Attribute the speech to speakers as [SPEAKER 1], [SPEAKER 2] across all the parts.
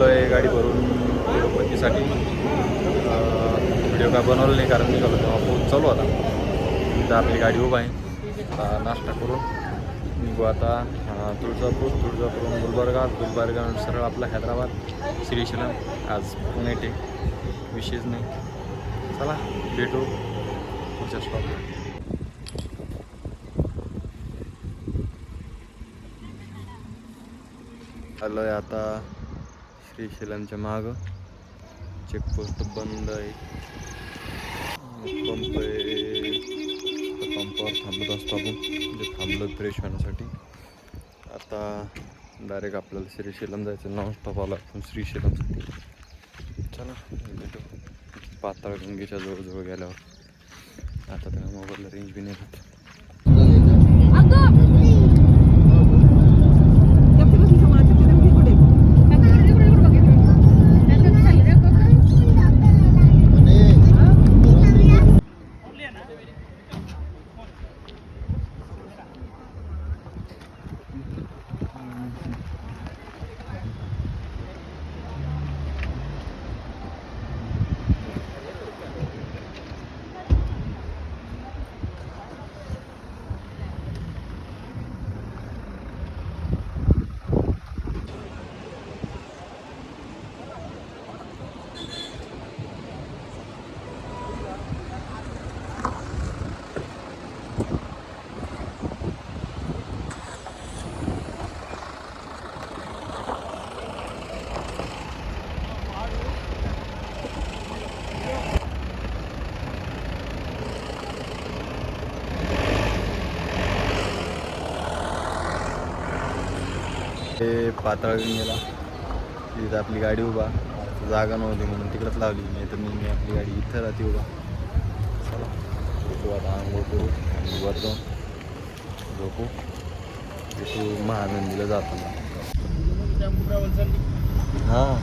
[SPEAKER 1] वरून तिरुपतीसाठी व्हिडिओ काय बनवलं नाही कारण निघालो तेव्हा पोहोच चालू होता. तिथं आपली गाडी उभा आहे. नाश्ता करून निघू आता. तुळजापूर तुळजापूरून गुलबर्गा गुलबर्गा सरळ आपला हैदराबाद श्रीशैलम आज पुणे टे विशेष नाही. चला भेटू पुढच्या स्टॉपला आलो आहे आता. श्रीशैलमच्या मागं. चेकपोस्ट बंद आहे. पंप आहे. पंपावर थांबत असतो आपण. म्हणजे थांबलो फ्रेश होण्यासाठी. आता डायरेक्ट आपल्याला श्रीशैलम जायचं. नॉन स्टॉप आला आपण श्रीशैलमसाठी. चला भेटू. पाताळगंगेच्या जवळजवळ गेल्यावर. आता त्या मोबाईलला रेंज बी नाही हे ते पाताळगंगेला तिथं आपली गाडी उभा. जागा नव्हती म्हणून तिकडंच लावली नाही तर मी आपली गाडी इथं राहते उभा. चला. आता. आंघोळ करू आणि वर जाऊन झोपू. तिथू महानंदीला जातो. हां.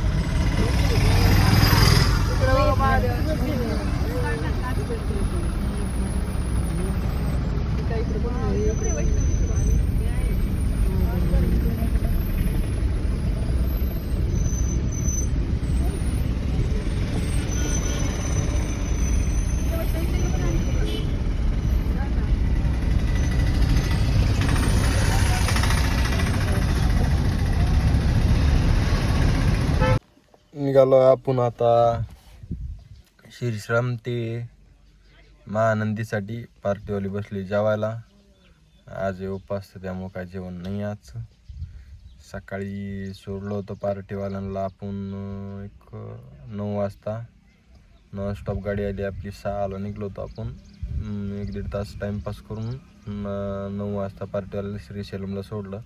[SPEAKER 1] निघालो आपण आता श्रीश्राम ते महानंदीसाठी पार्टीवाली बसली जेवायला. आज उपास त्यामुळं काय जेवण नाही आज. सकाळी सोडलो होतो पार्टीवाल्यांना आपण एक नऊ वाजता. नॉन स्टॉप गाडी आली आपली सहाला निघलो होतो आपण. एक दीड तास टाईमपास करून नऊ वाजता पार्टीवाल्याला श्रीशैलमला सोडलं.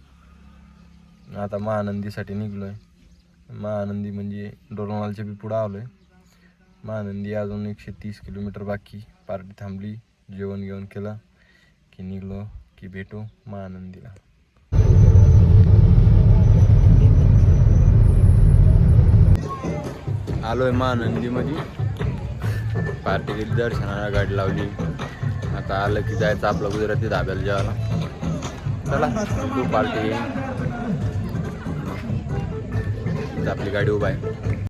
[SPEAKER 1] आता महानंदीसाठी निघलो आहे महानंदी म्हणजे डोरमालच्या बी पुढं आलो आहे महानंदी अजून एकशे तीस किलोमीटर बाकी. पार्टी थांबली जेवण घेऊन केलं की निघलो की भेटू महानंदीला. आलो आहे महानंदीमध्ये पार्टी केली दर्शनाला गाडी लावली. आता आलं की जायचं आपलं गुजराती धाब्याला जेवायला. चला तू पार्टी आपली गाडी उभा आहे.